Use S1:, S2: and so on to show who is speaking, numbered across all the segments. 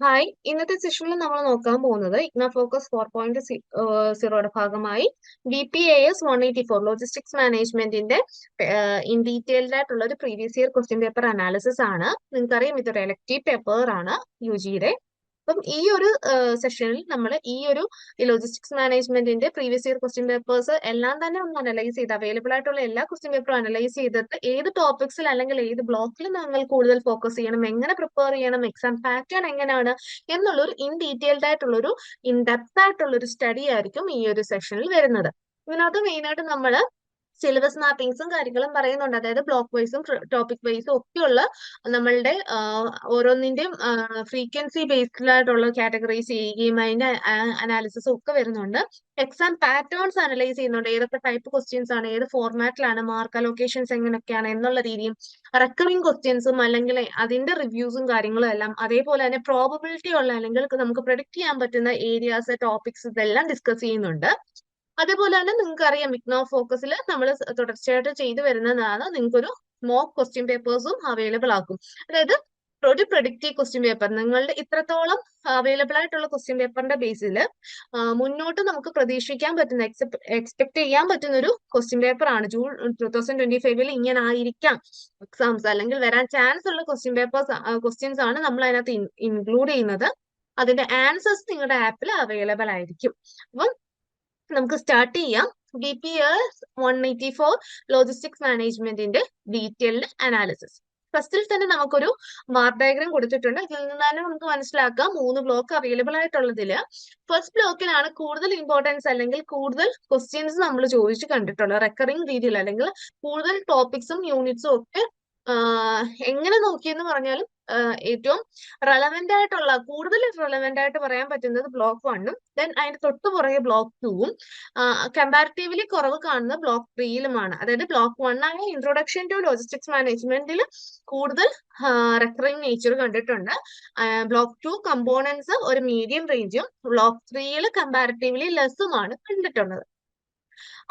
S1: hi. ഇന്നത്തെ സെഷനിൽ നമ്മൾ നോക്കാൻ പോകുന്നത് ഇഗ്ന ഫോക്കസ് ഫോർ പോയിന്റ് സീറോയുടെ ഭാഗമായി B P A S one eighty four logistics മാനേജ്മെന്റിന്റെ ഇൻ ഡീറ്റെയിൽഡ് ആയിട്ടുള്ള ഒരു previous year question paper analysis ആണ്. നിങ്ങൾക്കറിയാം ഇതൊരു എലക്റ്റീവ് പേപ്പർ ആണ് യു ജിയുടെ. അപ്പം ഈ ഒരു സെഷനിൽ നമ്മൾ ഈ ഒരു ലോജിസ്റ്റിക്സ് മാനേജ്മെന്റിന്റെ പ്രീവിയസ് ഇയർ ക്വസ്റ്റ്യൻ പേപ്പേഴ്സ് എല്ലാം തന്നെ ഒന്ന് അനലൈസ് ചെയ്ത് അവൈലബിൾ ആയിട്ടുള്ള എല്ലാ ക്വസ്റ്റ്യൻ പേപ്പറും അനലൈസ് ചെയ്തിട്ട് ഏത് ടോപ്പിക്സിൽ അല്ലെങ്കിൽ ഏത് ബ്ലോക്കിൽ നമ്മൾ കൂടുതൽ ഫോക്കസ് ചെയ്യണം എങ്ങനെ പ്രിപ്പയർ ചെയ്യണം എക്സാം പാറ്റേൺ എങ്ങനെയാണ് എന്നുള്ള ഒരു ഇൻ ഡീറ്റെയിൽഡ് ആയിട്ടുള്ള ഒരു ഇൻ ഡെപ്ത് ആയിട്ടുള്ള ഒരു സ്റ്റഡി ആയിരിക്കും ഈ ഒരു സെഷനിൽ വരുന്നത്. ഇതിനകത്ത് മെയിൻ ആയിട്ട് നമ്മൾ സിലബസ് മാപ്പിംഗ്സും കാര്യങ്ങളും പറയുന്നുണ്ട്. അതായത് ബ്ലോക്ക് വൈസും ടോപ്പിക് വൈസും ഒക്കെയുള്ള നമ്മളുടെ ഓരോന്നിന്റെയും ഫ്രീക്വൻസി ബേസ്ഡ് ആയിട്ടുള്ള കാറ്റഗറൈസ് ചെയ്യുകയും അതിന്റെ അനാലിസിസും ഒക്കെ വരുന്നുണ്ട്. എക്സാം പാറ്റേൺസ് അനലൈസ് ചെയ്യുന്നുണ്ട്. ഏതൊക്കെ ടൈപ്പ് ക്വസ്റ്റ്യൻസ് ആണ് ഏത് ഫോർമാറ്റിലാണ് മാർക്ക് അലോക്കേഷൻസ് എങ്ങനെയൊക്കെയാണ് എന്നുള്ള രീതിയും റെക്കറിംഗ് ക്വസ്റ്റ്യൻസും അല്ലെങ്കിൽ അതിന്റെ റിവ്യൂസും കാര്യങ്ങളും എല്ലാം അതേപോലെ തന്നെ പ്രോബബിലിറ്റി ഉള്ള അല്ലെങ്കിൽ നമുക്ക് പ്രൊഡിക്ട് ചെയ്യാൻ പറ്റുന്ന ഏരിയാസ് ടോപ്പിക്സ് ഇതെല്ലാം ഡിസ്കസ് ചെയ്യുന്നുണ്ട്. അതേപോലെ തന്നെ നിങ്ങൾക്ക് അറിയാം ഇഗ്നോ ഫോക്കസിൽ നമ്മൾ തുടർച്ചയായിട്ട് ചെയ്തു വരുന്നതാണ് നിങ്ങൾക്കൊരു മോക്ക് ക്വസ്റ്റ്യൻ പേപ്പേഴ്സും അവൈലബിൾ ആക്കും. അതായത് ഒരു പ്രൊഡിക്റ്റീവ് ക്വസ്റ്റ്യൻ പേപ്പർ നിങ്ങളുടെ ഇത്രത്തോളം അവൈലബിൾ ആയിട്ടുള്ള ക്വസ്റ്റ്യൻ പേപ്പറിന്റെ ബേസിൽ മുന്നോട്ട് നമുക്ക് പ്രതീക്ഷിക്കാൻ പറ്റുന്ന എക്സ്പെക്ട് ചെയ്യാൻ പറ്റുന്ന ഒരു ക്വസ്റ്റ്യൻ പേപ്പർ ആണ്. ജൂൺ ടൂ തൗസൻഡ് ട്വന്റി ഫൈവിൽ ഇങ്ങനെ ആയിരിക്കാം എക്സാംസ് അല്ലെങ്കിൽ വരാൻ ചാൻസ് ഉള്ള ക്വസ്റ്റ്യൻ പേപ്പേഴ്സ് ക്വസ്റ്റ്യൻസ് ആണ് നമ്മൾ അതിനകത്ത് ഇൻക്ലൂഡ് ചെയ്യുന്നത്. അതിന്റെ ആൻസേഴ്സ് നിങ്ങളുടെ ആപ്പിൽ അവൈലബിൾ ആയിരിക്കും. അപ്പം നമുക്ക് സ്റ്റാർട്ട് ചെയ്യാം. B P S one eighty four logistics മാനേജ്മെന്റിന്റെ ഡീറ്റെയിൽഡ് അനാലിസിസ് ഫസ്റ്റിൽ തന്നെ നമുക്കൊരു മാർക്ക് ഡയഗ്രാം കൊടുത്തിട്ടുണ്ട്. ഇതിൽ നിന്ന് തന്നെ നമുക്ക് മനസ്സിലാക്കാം മൂന്ന് ബ്ലോക്ക് അവൈലബിൾ ആയിട്ടുള്ളതിൽ ഫസ്റ്റ് ബ്ലോക്കിലാണ് കൂടുതൽ ഇമ്പോർട്ടൻസ് അല്ലെങ്കിൽ കൂടുതൽ ക്വസ്റ്റ്യൻസ് നമ്മൾ ചോദിച്ചു കണ്ടിട്ടുള്ളത്. റെക്കറിംഗ് രീതിയിൽ അല്ലെങ്കിൽ കൂടുതൽ ടോപ്പിക്സും യൂണിറ്റ്സും ഒക്കെ എങ്ങനെ നോക്കിയെന്ന് പറഞ്ഞാലും ഏറ്റവും റെലവെന്റ് ആയിട്ടുള്ള കൂടുതൽ റെലവെന്റ് ആയിട്ട് പറയാൻ പറ്റുന്നത് ബ്ലോക്ക് വണ്ണും ദെൻ അതിന്റെ തൊട്ട് പുറകെ ബ്ലോക്ക് ടൂവും കമ്പാരിറ്റീവ്ലി കുറവ് കാണുന്ന ബ്ലോക്ക് ത്രീയിലുമാണ് അതായത് ബ്ലോക്ക് വൺ ആയ ഇൻട്രൊഡക്ഷൻ ടു ലോജിസ്റ്റിക്സ് മാനേജ്മെന്റിൽ കൂടുതൽ റെക്കറിംഗ് നേച്ചർ കണ്ടിട്ടുണ്ട്. ബ്ലോക്ക് ടു കമ്പോണൻസ് ഒരു മീഡിയം റേഞ്ചും ബ്ലോക്ക് ത്രീയിൽ കമ്പാരിറ്റീവ്ലി ലെസ്സുമാണ് കണ്ടിട്ടുള്ളത്.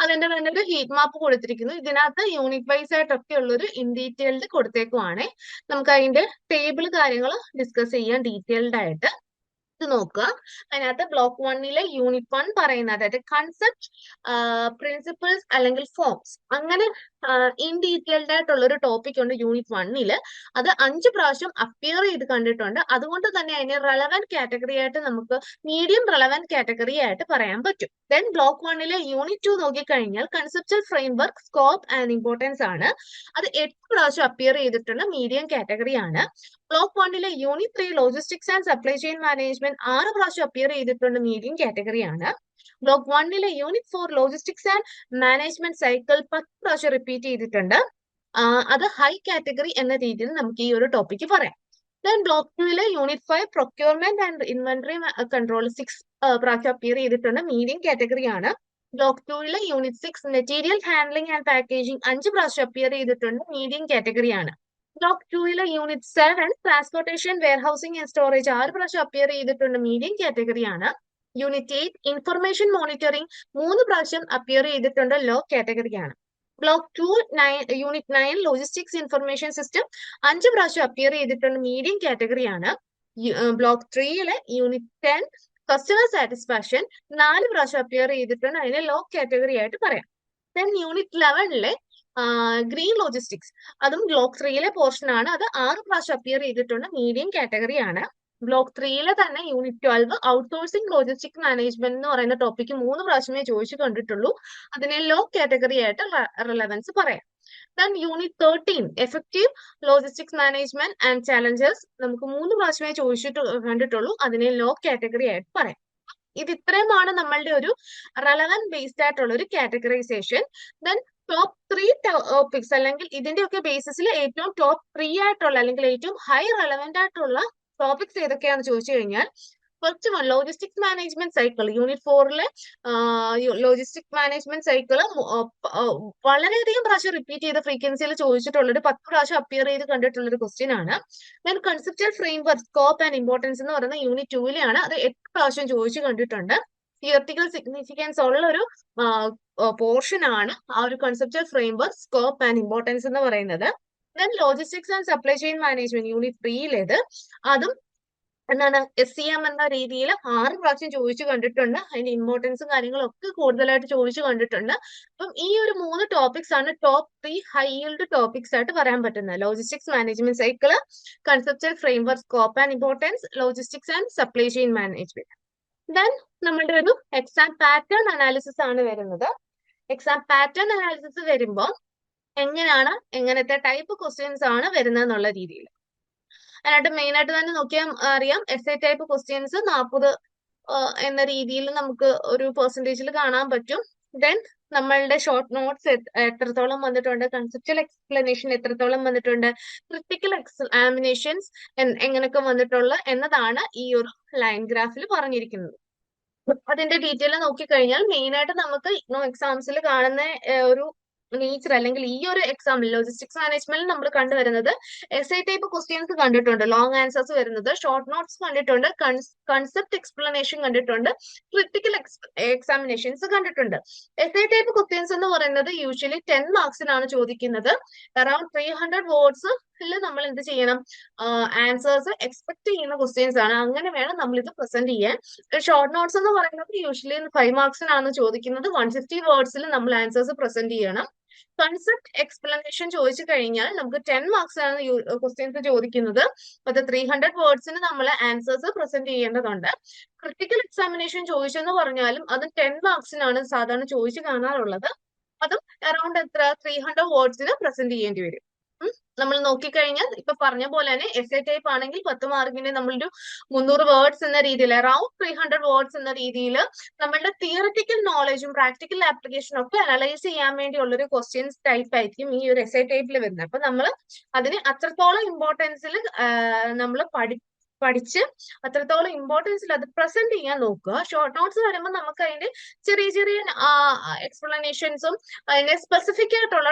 S1: അതിന്റെ തന്നെ ഒരു ഹീറ്റ് മാപ്പ് കൊടുത്തിരിക്കുന്നു. ഇതിനകത്ത് യൂണിറ്റ് വൈസ് ആയിട്ടൊക്കെ ഉള്ളൊരു ഇൻ ഡീറ്റെയിൽഡ് കൊടുത്തേക്കുവാണേ. നമുക്ക് അതിന്റെ ടേബിൾ കാര്യങ്ങൾ ഡിസ്കസ് ചെയ്യാം ഡീറ്റെയിൽഡ് ആയിട്ട്. നോക്കുക. അതിനകത്ത് ബ്ലോക്ക് വണ്ണിലെ യൂണിറ്റ് വൺ പറയുന്ന അതായത് കൺസെപ്റ്റ് പ്രിൻസിപ്പിൾസ് അല്ലെങ്കിൽ ഫോംസ് അങ്ങനെ ഇൻ ഡീറ്റെയിൽഡ് ആയിട്ടുള്ള ഒരു ടോപ്പിക് ഉണ്ട് യൂണിറ്റ് വണ്ണിൽ അത് അഞ്ച് പ്രാവശ്യം അപ്പിയർ ചെയ്ത് കണ്ടിട്ടുണ്ട്. അതുകൊണ്ട് തന്നെ അതിനെ റെലവെന്റ് കാറ്റഗറി ആയിട്ട് നമുക്ക് മീഡിയം റെലവെന്റ് കാറ്റഗറി ആയിട്ട് പറയാൻ പറ്റും. ദെൻ ബ്ലോക്ക് വണ്ണിലെ യൂണിറ്റ് ടു നോക്കിക്കഴിഞ്ഞാൽ conceptual framework scope and importance ആണ്. അത് എട്ട് പ്രാവശ്യം അപ്പിയർ ചെയ്തിട്ടുള്ള മീഡിയം കാറ്റഗറി ആണ്. ബ്ലോക്ക് വണ്ണിലെ unit three logistics and supply chain management ആറ് പ്രാവശ്യം അപ്പിയർ ചെയ്തിട്ടുണ്ട് മീഡിയം കാറ്റഗറിയാണ് ബ്ലോക്ക് വണ്ണിലെ unit four logistics and management cycle പത്ത് പ്രാവശ്യം റിപ്പീറ്റ് ചെയ്തിട്ടുണ്ട്. അത് ഹൈ കാറ്റഗറി എന്ന രീതിയിൽ നമുക്ക് ഈ ഒരു ടോപ്പിക്ക് പറയാം. Then block ടുവിലെ unit five procurement and inventory control six പ്രാവശ്യം അപ്പിയർ ചെയ്തിട്ടുണ്ട്. മീഡിയം കാറ്റഗറി ആണ്. Block ടുവിലെ unit six material handling and packaging അഞ്ച് പ്രാവശ്യം അപ്പിയർ ചെയ്തിട്ടുണ്ട്. മീഡിയം കാറ്റഗറി ആണ്. Block ടുവിലെ unit seven transportation warehousing and storage ആറ് പ്രാവശ്യം അപ്പിയർ ചെയ്തിട്ടുണ്ട്. മീഡിയം കാറ്റഗറി ആണ്. യൂണിറ്റ് എയ്റ്റ് ഇൻഫർമേഷൻ മോണിറ്ററിംഗ് മൂന്ന് പ്രാവശ്യം അപ്പിയർ ചെയ്തിട്ടുണ്ട്. ലോ കാറ്റഗറി ആണ്. Block two nine unit nine logistics information system അഞ്ച് പ്രാവശ്യം അപ്പിയർ ചെയ്തിട്ടുണ്ട്. മീഡിയം കാറ്റഗറി ആണ്. ബ്ലോക്ക് ത്രീയിലെ യൂണിറ്റ് ടെൻ കസ്റ്റമർ സാറ്റിസ്ഫാക്ഷൻ നാല് പ്രാവശ്യം അപ്പിയർ ചെയ്തിട്ടുണ്ട്. അതിനെ ലോ കാറ്റഗറി ആയിട്ട് പറയാം. ദെൻ യൂണിറ്റ് ലെവനിലെ ഗ്രീൻ ലോജിസ്റ്റിക്സ്. അതും ബ്ലോക്ക് ത്രീയിലെ പോർഷൻ ആണ്. അത് ആറ് പ്രാവശ്യം അപ്പിയർ ചെയ്തിട്ടുള്ള മീഡിയം കാറ്റഗറി ആണ്. ബ്ലോക്ക് ത്രീയിലെ തന്നെ unit twelve outsourcing logistic management എന്ന് പറയുന്ന ടോപ്പിക് മൂന്ന് പ്രാവശ്യമേ ചോദിച്ചു കണ്ടിട്ടുള്ളൂ. അതിനെ ലോ കാറ്റഗറി ആയിട്ട് റിലവൻസ് പറയാം. Then unit thirteen effective logistics management and challenges നമുക്ക് മൂന്ന് പ്രാവശ്യമേ ചോദിച്ചിട്ട് കണ്ടിട്ടുള്ളൂ. അതിനെ ലോ കാറ്റഗറി ആയിട്ട് പറയാം. ഇത് ഇത്രയുമാണ് നമ്മളുടെ ഒരു റെലവൻ ബേസ്ഡ് ആയിട്ടുള്ള ഒരു categorization then top three topics അല്ലെങ്കിൽ ഇതിന്റെയൊക്കെ ബേസിസിൽ ഏറ്റവും ടോപ്പ് ത്രീ ആയിട്ടുള്ള അല്ലെങ്കിൽ ഏറ്റവും ഹൈ റെലവെന്റ് ആയിട്ടുള്ള ടോപ്പിക്സ് ഏതൊക്കെയാണെന്ന് ചോദിച്ചു കഴിഞ്ഞാൽ first one logistics management cycle unit ഫോറിലെ logistic management cycle വളരെയധികം പ്രാവശ്യം റിപ്പീറ്റ് ചെയ്ത ഫ്രീക്വൻസിയിൽ ചോദിച്ചിട്ടുള്ള ഒരു പത്ത് പ്രാവശ്യം അപ്പിയർ ചെയ്ത് കണ്ടിട്ടുള്ള ഒരു ക്വസ്റ്റ്യൻ ആണ്. Then conceptual framework scope and importance എന്ന് പറയുന്ന യൂണിറ്റ് ടൂവിലെയാണ് അത് എട്ട് പ്രാവശ്യം ചോദിച്ചു കണ്ടിട്ടുണ്ട്. തിയറട്ടിക്കൽ സിഗ്നിഫിക്കൻസ് ഉള്ള ഒരു പോർഷൻ ആണ് ആ ഒരു conceptual framework scope and importance എന്ന് പറയുന്നത്. Then logistics and supply chain management unit ത്രീയിലേത് അതും എന്താണ് എസ് സി എം എന്ന രീതിയിൽ ആറ് പ്രാവശ്യം ചോദിച്ചു കണ്ടിട്ടുണ്ട്. അതിന്റെ ഇമ്പോർട്ടൻസും കാര്യങ്ങളും ഒക്കെ കൂടുതലായിട്ട് ചോദിച്ചു കണ്ടിട്ടുണ്ട്. അപ്പം ഈ ഒരു മൂന്ന് ടോപ്പിക്സ് ആണ് ടോപ്പ് ത്രീ ഹൈൽഡ് ടോപ്പിക്സ് ആയിട്ട് പറയാൻ പറ്റുന്നത്. Logistics management cycle conceptual framework scope and importance logistics and supply chain management then നമ്മളുടെ ഒരു എക്സാം പാറ്റേൺ അനാലിസിസ് ആണ് വരുന്നത്. എക്സാം പാറ്റേൺ അനാലിസിസ് വരുമ്പോൾ എങ്ങനെയാണ് എങ്ങനത്തെ ടൈപ്പ് ക്വസ്റ്റ്യൻസ് ആണ് വരുന്നത് എന്നുള്ള രീതിയിൽ. അതിനായിട്ട് മെയിൻ ആയിട്ട് തന്നെ നോക്കിയാൽ അറിയാം. എസ് എ ടൈപ്പ് ക്വസ്റ്റ്യൻസ് നാൽപ്പത് എന്ന രീതിയിൽ നമുക്ക് ഒരു പെർസെന്റേജിൽ കാണാൻ പറ്റും. ദെൻ നമ്മളുടെ ഷോർട്ട് നോട്ട്സ് എത്രത്തോളം വന്നിട്ടുണ്ട് കൺസെപ്റ്റൽ എക്സ്പ്ലനേഷൻ എത്രത്തോളം വന്നിട്ടുണ്ട് ക്രിട്ടിക്കൽ എക്സാമിനേഷൻസ് എങ്ങനെയൊക്കെ വന്നിട്ടുള്ള എന്നതാണ് ഈ ഒരു ലൈൻ ഗ്രാഫിൽ പറഞ്ഞിരിക്കുന്നത്. അതിന്റെ ഡീറ്റെയിൽ നോക്കിക്കഴിഞ്ഞാൽ മെയിൻ ആയിട്ട് നമുക്ക് ഇഗ്നോ എക്സാംസിൽ കാണുന്ന ഒരു നേച്ചർ അല്ലെങ്കിൽ ഈ ഒരു എക്സാമിൽ ലോജിസ്റ്റിക്സ് മാനേജ്മെന്റിൽ നമ്മൾ കണ്ടുവരുന്നത് എസ് ഐ ടൈപ്പ് ക്വസ്റ്റ്യൻസ് കണ്ടിട്ടുണ്ട് ലോങ് ആൻസേഴ്സ് വരുന്നത് ഷോർട്ട് നോട്ട്സ് കണ്ടിട്ടുണ്ട് കൺസെപ്റ്റ് എക്സ്പ്ലനേഷൻ കണ്ടിട്ടുണ്ട് ക്രിട്ടിക്കൽ എക്സാമിനേഷൻസ് കണ്ടിട്ടുണ്ട്. എസ് ഐ ടൈപ്പ് ക്വസ്റ്റ്യൻസ് എന്ന് പറയുന്നത് യൂഷ്വലി ടെൻ മാർക്സിനാണ് ചോദിക്കുന്നത്. അറൌണ്ട് ത്രീ ഹൺഡ്രഡ് വേർഡ്സ് നമ്മൾ എന്ത് ചെയ്യണം? ആൻസേഴ്സ് എക്സ്പെക്ട് ചെയ്യുന്ന ക്വസ്റ്റ്യൻസ് ആണ്. അങ്ങനെ വേണം നമ്മൾ ഇത് പ്രസന്റ് ചെയ്യാൻ ഷോർട്ട് നോട്ട്സ് എന്ന് പറയുന്നത് യൂഷ്വലി ഫൈവ് മാർക്സിനാണ് ചോദിക്കുന്നത്. വൺ ഫിഫ്റ്റി വേർഡ്സിൽ നമ്മൾ ആൻസേഴ്സ് പ്രസന്റ് ചെയ്യണം. കൺസെപ്റ്റ് എക്സ്പ്ലനേഷൻ ചോദിച്ചു കഴിഞ്ഞാൽ നമുക്ക് ടെൻ മാർക്സ് ആണ് ക്വസ്റ്റ്യൻസ് ചോദിക്കുന്നത്. അത് ത്രീ ഹൺഡ്രഡ് വേർഡ്സിന് നമ്മൾ ആൻസേഴ്സ് പ്രസന്റ് ചെയ്യേണ്ടതുണ്ട്. ക്രിട്ടിക്കൽ എക്സാമിനേഷൻ ചോദിച്ചെന്ന് പറഞ്ഞാലും അത് ടെൻ മാർക്സിനാണ് സാധാരണ ചോദിച്ചു കാണാറുള്ളത്. അതും അറൌണ്ട് എത്ര? ത്രീ ഹൺഡ്രഡ് വേർഡ്സിന് പ്രസന്റ് ചെയ്യേണ്ടി വരും. നമ്മൾ നോക്കിക്കഴിഞ്ഞാൽ ഇപ്പൊ പറഞ്ഞ പോലെ തന്നെ എസ് എ ടൈപ്പ് ആണെങ്കിൽ പത്ത് മാർക്കിന് നമ്മളൊരു മുന്നൂറ് വേർഡ്സ് എന്ന രീതിയിൽ അറൌണ്ട് ത്രീ ഹൺഡ്രഡ് വേർഡ്സ് എന്ന രീതിയിൽ നമ്മളുടെ തിയററ്റിക്കൽ നോളജും പ്രാക്ടിക്കൽ ആപ്ലിക്കേഷനും ഒക്കെ അനലൈസ് ചെയ്യാൻ വേണ്ടിയുള്ള ഒരു ക്വസ്റ്റ്യൻസ് ടൈപ്പ് ആയിരിക്കും ഈ ഒരു എസ് എ ടൈപ്പിൽ വരുന്നത്. അപ്പൊ നമ്മൾ അതിന് അത്രത്തോളം ഇമ്പോർട്ടൻസിൽ നമ്മൾ പഠി പഠിച്ച് അത്രത്തോളം ഇമ്പോർട്ടൻസിൽ അത് പ്രസന്റ് ചെയ്യാൻ നോക്കുക. ഷോർട്ട് നോട്ട്സ് വരുമ്പോൾ നമുക്ക് അതിന്റെ ചെറിയ ചെറിയ എക്സ്പ്ലനേഷൻസും അതിന്റെ സ്പെസിഫിക് ആയിട്ടുള്ള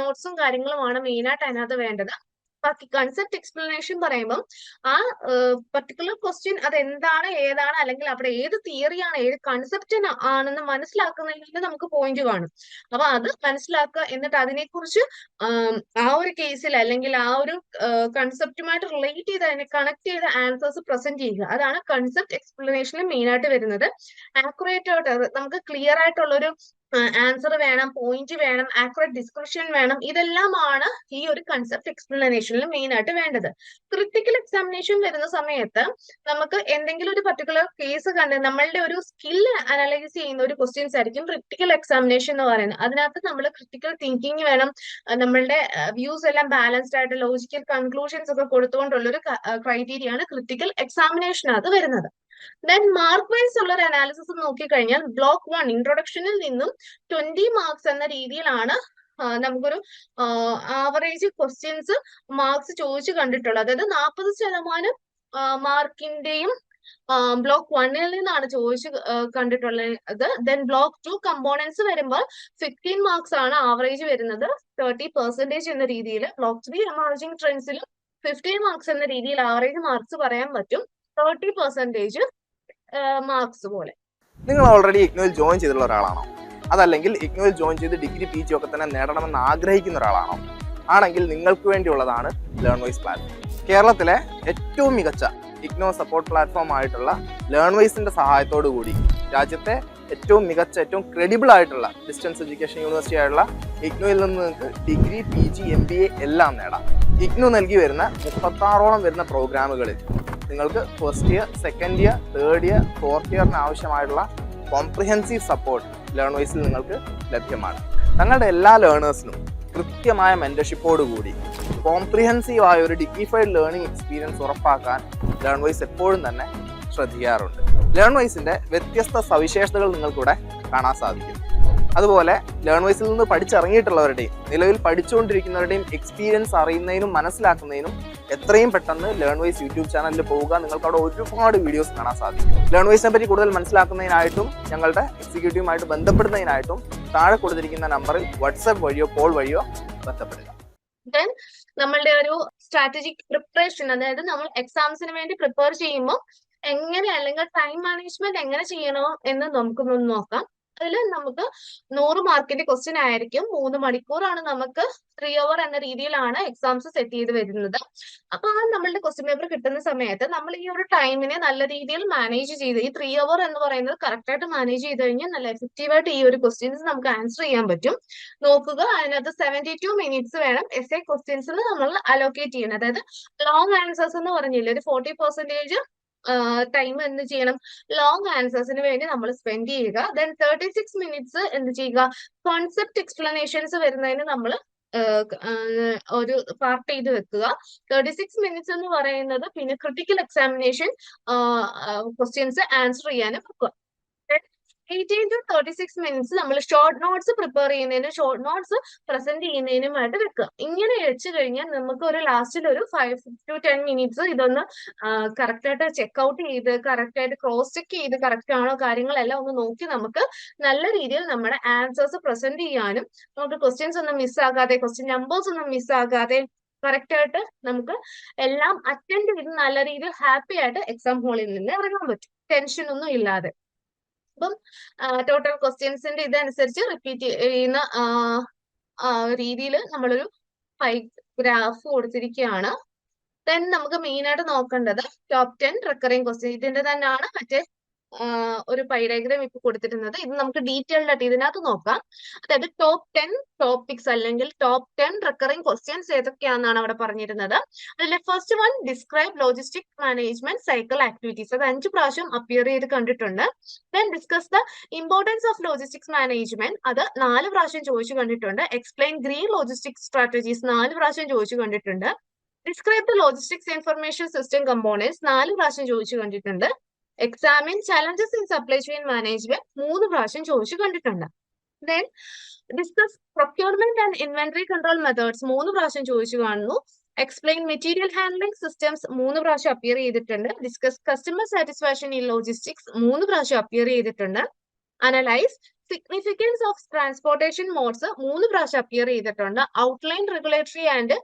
S1: നോട്ട്സും കാര്യങ്ങളുമാണ് മെയിൻ ആയിട്ട് അതിനകത്ത് വേണ്ടത്. ബാക്കി കൺസെപ്റ്റ് എക്സ്പ്ലനേഷൻ പറയുമ്പോൾ ആ പർട്ടിക്കുലർ ക്വസ്റ്റ്യൻ അത് എന്താണ് ഏതാണ് അല്ലെങ്കിൽ അവിടെ ഏത് തിയറിയാണ് ഏത് കൺസെപ്റ്റ് ആണെന്ന് മനസ്സിലാക്കുന്നതിൽ നമുക്ക് പോയിന്റ് കാണും. അപ്പൊ അത് മനസ്സിലാക്കുക എന്നിട്ട് അതിനെക്കുറിച്ച് ആ ഒരു കേസിൽ അല്ലെങ്കിൽ ആ ഒരു കൺസെപ്റ്റുമായിട്ട് റിലേറ്റ് ചെയ്ത് അതിനെ കണക്ട് ചെയ്ത ആൻസേഴ്സ് പ്രസന്റ് ചെയ്യുക. അതാണ് കൺസെപ്റ്റ് എക്സ്പ്ലനേഷനിൽ മെയിൻ ആയിട്ട് വരുന്നത്. ആക്യുറേറ്റ് ആയിട്ട് നമുക്ക് ക്ലിയർ ആയിട്ടുള്ള ഒരു ആൻസർ വേണം പോയിന്റ് വേണം ആക്യുറേറ്റ് ഡിസ്ക്രിപ്ഷൻ വേണം ഇതെല്ലാമാണ് ഈ ഒരു കൺസെപ്റ്റ് എക്സ്പ്ലനേഷനിൽ മെയിൻ ആയിട്ട് വേണ്ടത്. ക്രിട്ടിക്കൽ എക്സാമിനേഷൻ വരുന്ന സമയത്ത് നമുക്ക് എന്തെങ്കിലും ഒരു പർട്ടിക്കുലർ കേസ് കണ്ട് നമ്മളുടെ ഒരു സ്കിൽ അനലൈസ് ചെയ്യുന്ന ഒരു ക്വസ്റ്റ്യൻസ് ആയിരിക്കും ക്രിട്ടിക്കൽ എക്സാമിനേഷൻ എന്ന് പറയുന്നത്. അതിനകത്ത് നമ്മൾ ക്രിട്ടിക്കൽ തിങ്കിങ് വേണം നമ്മളുടെ വ്യൂസ് എല്ലാം ബാലൻസ്ഡ് ആയിട്ട് ലോജിക്കൽ കൺക്ലൂഷൻസ് ഒക്കെ കൊടുത്തുകൊണ്ടുള്ള ഒരു ക്രൈറ്റീരിയ ആണ് ക്രിട്ടിക്കൽ അത് വരുന്നത്. ദെൻ മാർക്ക് വൈസ് ഉള്ള ഒരു അനാലിസിസ് നോക്കിക്കഴിഞ്ഞാൽ ബ്ലോക്ക് വൺ ഇൻട്രൊഡക്ഷനിൽ നിന്നും ട്വന്റി മാർക്സ് എന്ന രീതിയിലാണ് നമുക്കൊരു ആവറേജ് ക്വസ്റ്റ്യൻസ് മാർക്സ് ചോദിച്ചു കണ്ടിട്ടുള്ളത്. അതായത് നാൽപ്പത് ശതമാനം മാർക്കിന്റെയും ബ്ലോക്ക് വണ്ണിൽ നിന്നാണ് ചോദിച്ചു കണ്ടിട്ടുള്ളത്. ദെൻ ബ്ലോക്ക് ടു കമ്പോണൻസ് വരുമ്പോൾ ഫിഫ്റ്റീൻ മാർക്സ് ആണ് ആവറേജ് വരുന്നത്. തേർട്ടി പെർസെന്റേജ് എന്ന രീതിയിൽ ബ്ലോക്ക് ത്രീ എമർജിംഗ് ട്രെൻഡ്സിലും ഫിഫ്റ്റീൻ മാർക്സ് എന്ന രീതിയിൽ ആവറേജ് മാർക്സ് പറയാൻ പറ്റും. തേർട്ടി പെർസെന്റേജ് മാർക്സ് പോലെ.
S2: നിങ്ങൾ ഓൾറെഡി ഇഗ്നോയിൽ ജോയിൻ ചെയ്തിട്ടുള്ള ഒരാളാണോ? അതല്ലെങ്കിൽ ഇഗ്നോയിൽ ജോയിൻ ചെയ്ത് ഡിഗ്രി പി ജി ഒക്കെ തന്നെ നേടണമെന്ന് ആഗ്രഹിക്കുന്ന ഒരാളാണോ? ആണെങ്കിൽ നിങ്ങൾക്ക് വേണ്ടിയുള്ളതാണ് ലേൺ വൈസ് പ്ലാറ്റ്ഫോം കേരളത്തിലെ ഏറ്റവും മികച്ച ഇഗ്നോ സപ്പോർട്ട് പ്ലാറ്റ്ഫോം ആയിട്ടുള്ള ലേൺ വൈസിന്റെ സഹായത്തോടു കൂടി രാജ്യത്തെ ഏറ്റവും മികച്ച ഏറ്റവും ക്രെഡിബിൾ ആയിട്ടുള്ള ഡിസ്റ്റൻസ് എഡ്യൂക്കേഷൻ യൂണിവേഴ്സിറ്റി ആയിട്ടുള്ള ഇഗ്നോയിൽ നിന്ന് നിങ്ങൾക്ക് degree P G M B A എല്ലാം നേടാം. ഇഗ്നോ നൽകി വരുന്ന മുപ്പത്താറോളം വരുന്ന പ്രോഗ്രാമുകളിൽ നിങ്ങൾക്ക് first year second year third year fourth ഇയറിന് ആവശ്യമായിട്ടുള്ള കോംപ്രിഹെൻസീവ് സപ്പോർട്ട് ലേൺ വൈസിൽ നിങ്ങൾക്ക് ലഭ്യമാണ്. തങ്ങളുടെ എല്ലാ ലേണേഴ്സിനും കൃത്യമായ മെന്റർഷിപ്പോട് കൂടി കോംപ്രിഹെൻസീവ് ആയ ഒരു ഡിഗ്നിഫൈഡ് ലേണിംഗ് എക്സ്പീരിയൻസ് ഉറപ്പാക്കാൻ ലേൺ വൈസ് എപ്പോഴും തന്നെ ശ്രദ്ധിക്കാറുണ്ട്. ലേൺ വൈസിന്റെ വ്യത്യസ്ത സവിശേഷതകൾ നിങ്ങൾക്കിവിടെ കാണാൻ സാധിക്കും. അതുപോലെ ലേൺ വൈസിൽ നിന്ന് പഠിച്ചിറങ്ങിയിട്ടുള്ളവരുടെയും നിലവിൽ പഠിച്ചുകൊണ്ടിരിക്കുന്നവരുടെയും എക്സ്പീരിയൻസ് അറിയുന്നതിനും മനസ്സിലാക്കുന്നതിനും എത്രയും പെട്ടെന്ന് ലേൺ വൈസ് യൂട്യൂബ് ചാനലിൽ പോവുക. നിങ്ങൾക്ക് അവിടെ ഒരുപാട് വീഡിയോസ് കാണാൻ സാധിക്കും. ലേൺ വൈസിനെ പറ്റി കൂടുതൽ മനസ്സിലാക്കുന്നതിനായിട്ടും ഞങ്ങളുടെ എക്സിക്യൂട്ടീവുമായിട്ട് ബന്ധപ്പെടുന്നതിനായിട്ടും താഴെ കൊടുത്തിരിക്കുന്ന നമ്പറിൽ വാട്സാപ്പ് വഴിയോ കോൾ വഴിയോ ബന്ധപ്പെടുക.
S1: നമ്മളുടെ ഒരു സ്ട്രാറ്റജിക് പ്രിപ്പറേഷൻ അതായത് നമ്മൾ എക്സാംസിന് വേണ്ടി പ്രിപ്പയർ ചെയ്യുമ്പോൾ എങ്ങനെ അല്ലെങ്കിൽ ടൈം മാനേജ്മെന്റ് എങ്ങനെ ചെയ്യണോ എന്ന് നമുക്കൊന്ന് നോക്കാം. അതിൽ നമുക്ക് നൂറ് മാർക്കിന്റെ ക്വസ്റ്റ്യൻ ആയിരിക്കും. മൂന്ന് മണിക്കൂറാണ് നമുക്ക് ത്രീ അവർ എന്ന രീതിയിലാണ് എക്സാംസ് സെറ്റ് ചെയ്ത് വരുന്നത്. അപ്പൊ ആ നമ്മളുടെ ക്വസ്റ്റ്യൻ പേപ്പർ കിട്ടുന്ന സമയത്ത് നമ്മൾ ഈ ഒരു ടൈമിനെ നല്ല രീതിയിൽ മാനേജ് ചെയ്ത് ഈ ത്രീ അവർ എന്ന് പറയുന്നത് കറക്റ്റ് ആയിട്ട് മാനേജ് ചെയ്ത് കഴിഞ്ഞാൽ നല്ല എഫക്റ്റീവായിട്ട് ഈ ഒരു ക്വസ്റ്റ്യൻസ് നമുക്ക് ആൻസർ ചെയ്യാൻ പറ്റും. നോക്കുക അതിനകത്ത് സെവന്റി ടു മിനിറ്റ്സ് വേണം എസ് എ ക്വസ്റ്റ്യൻസിന് നമ്മൾ അലോക്കേറ്റ് ചെയ്യണം. അതായത് ലോങ് ആൻസേഴ്സ് എന്ന് പറഞ്ഞില്ലേ ഒരു ഫോർട്ടി പെർസെന്റേജ് ടൈം എന്ത് ചെയ്യണം? ലോങ് ആൻസേഴ്സിന് വേണ്ടി നമ്മൾ സ്പെൻഡ് ചെയ്യുക. ദെൻ തേർട്ടി സിക്സ് മിനിറ്റ്സ് എന്ത് ചെയ്യുക? കോൺസെപ്റ്റ് എക്സ്പ്ലനേഷൻസ് വരുന്നതിന് നമ്മൾ ഒരു പാർട്ട് ചെയ്ത് വെക്കുക. തേർട്ടി സിക്സ് മിനിറ്റ്സ് എന്ന് പറയുന്നത് പിന്നെ ക്രിട്ടിക്കൽ എക്സാമിനേഷൻ ക്വസ്റ്റ്യൻസ് ആൻസർ ചെയ്യാനും വെക്കുക. Eighteen to thirty six minutes നമ്മൾ ഷോർട്ട് നോട്ട്സ് പ്രിപ്പയർ ചെയ്യുന്നതിനും ഷോർട്ട് നോട്ട്സ് പ്രസന്റ് ചെയ്യുന്നതിനുമായിട്ട് വെക്കുക. ഇങ്ങനെ വെച്ച് കഴിഞ്ഞാൽ നമുക്ക് ഒരു ലാസ്റ്റിൽ ഒരു ഫൈവ് ടു ടെൻ മിനിറ്റ്സ് ഇതൊന്ന് കറക്റ്റ് ആയിട്ട് ചെക്ക് ഔട്ട് ചെയ്ത് കറക്റ്റ് ആയിട്ട് ക്രോസ് ചെക്ക് ചെയ്ത് കറക്റ്റ് ആണോ കാര്യങ്ങളെല്ലാം ഒന്ന് നോക്കി നമുക്ക് നല്ല രീതിയിൽ നമ്മുടെ ആൻസേഴ്സ് പ്രസന്റ് ചെയ്യാനും നമുക്ക് ക്വസ്റ്റ്യൻസ് ഒന്നും മിസ്സാകാതെ ക്വസ്റ്റ്യൻ നമ്പേഴ്സ് ഒന്നും മിസ്സാകാതെ കറക്റ്റ് ആയിട്ട് നമുക്ക് എല്ലാം അറ്റൻഡ് ചെയ്ത് നല്ല രീതിയിൽ ഹാപ്പി ആയിട്ട് എക്സാം ഹോളിൽ നിന്ന് ഇറങ്ങാൻ പറ്റും. ടെൻഷൻ ഒന്നും ഇല്ലാതെ. അപ്പം ടോട്ടൽ ക്വസ്റ്റ്യൻസിന്റെ ഇതനുസരിച്ച് റിപ്പീറ്റ് ചെയ്യുന്ന രീതിയിൽ നമ്മളൊരു പൈ ഗ്രാഫ് കൊടുത്തിരിക്കുകയാണ്. ദെൻ നമുക്ക് മെയിൻ ആയിട്ട് നോക്കേണ്ടത് ടോപ്പ് ടെൻ റിക്കറിംഗ് ക്വസ്റ്റ്യൻ ഇതിന്റെ തന്നെയാണ് മറ്റേ ഒരു പൈ ഇപ്പൊ കൊടുത്തിരുന്നത്. ഇത് നമുക്ക് ഡീറ്റെയിൽഡ് ആയിട്ട് ഇതിനകത്ത് നോക്കാം. അതായത് ടോപ്പ് ടെൻ ടോപ്പിക്സ് അല്ലെങ്കിൽ ടോപ്പ് ടെൻ റിക്കറിംഗ് ക്വസ്റ്റ്യൻസ് ഏതൊക്കെയാണെന്നാണ് അവിടെ പറഞ്ഞിരുന്നത്. അതിലെ first one describe logistic management cycle activities അത് അഞ്ച് പ്രാവശ്യം അപ്പിയർ ചെയ്ത് കണ്ടിട്ടുണ്ട്. Then discuss the importance of logistics management അത് നാല് പ്രാവശ്യം ചോദിച്ചു കണ്ടിട്ടുണ്ട്. എക്സ്പ്ലെയിൻ ഗ്രീൻ ലോജിസ്റ്റിക്സ് സ്ട്രാറ്റജീസ് നാല് പ്രാവശ്യം ചോദിച്ചു കണ്ടിട്ടുണ്ട്. Describe the logistics information system components നാല് പ്രാവശ്യം ചോദിച്ചു കണ്ടിട്ടുണ്ട്. Examine challenges in supply chain management മൂന്ന് പ്രാവശ്യം ചോദിച്ചു കണ്ടിട്ടുണ്ട്. Then discuss procurement and inventory control methods മൂന്ന് പ്രാവശ്യം ചോദിച്ചു കാണുന്നു. എക്സ്പ്ലെയിൻ മെറ്റീരിയൽ ഹാൻഡ്ലിംഗ് സിസ്റ്റംസ് മൂന്ന് പ്രാവശ്യം അപ്പിയർ ചെയ്തിട്ടുണ്ട്. Discuss customer satisfaction in logistics മൂന്ന് പ്രാവശ്യം അപ്പിയർ ചെയ്തിട്ടുണ്ട്. Analyse significance of transportation modes മൂന്ന് പ്രാവശ്യം അപ്പിയർ ചെയ്തിട്ടുണ്ട്. ഔട്ട്ലൈൻ റെഗുലേറ്ററി ആൻഡ്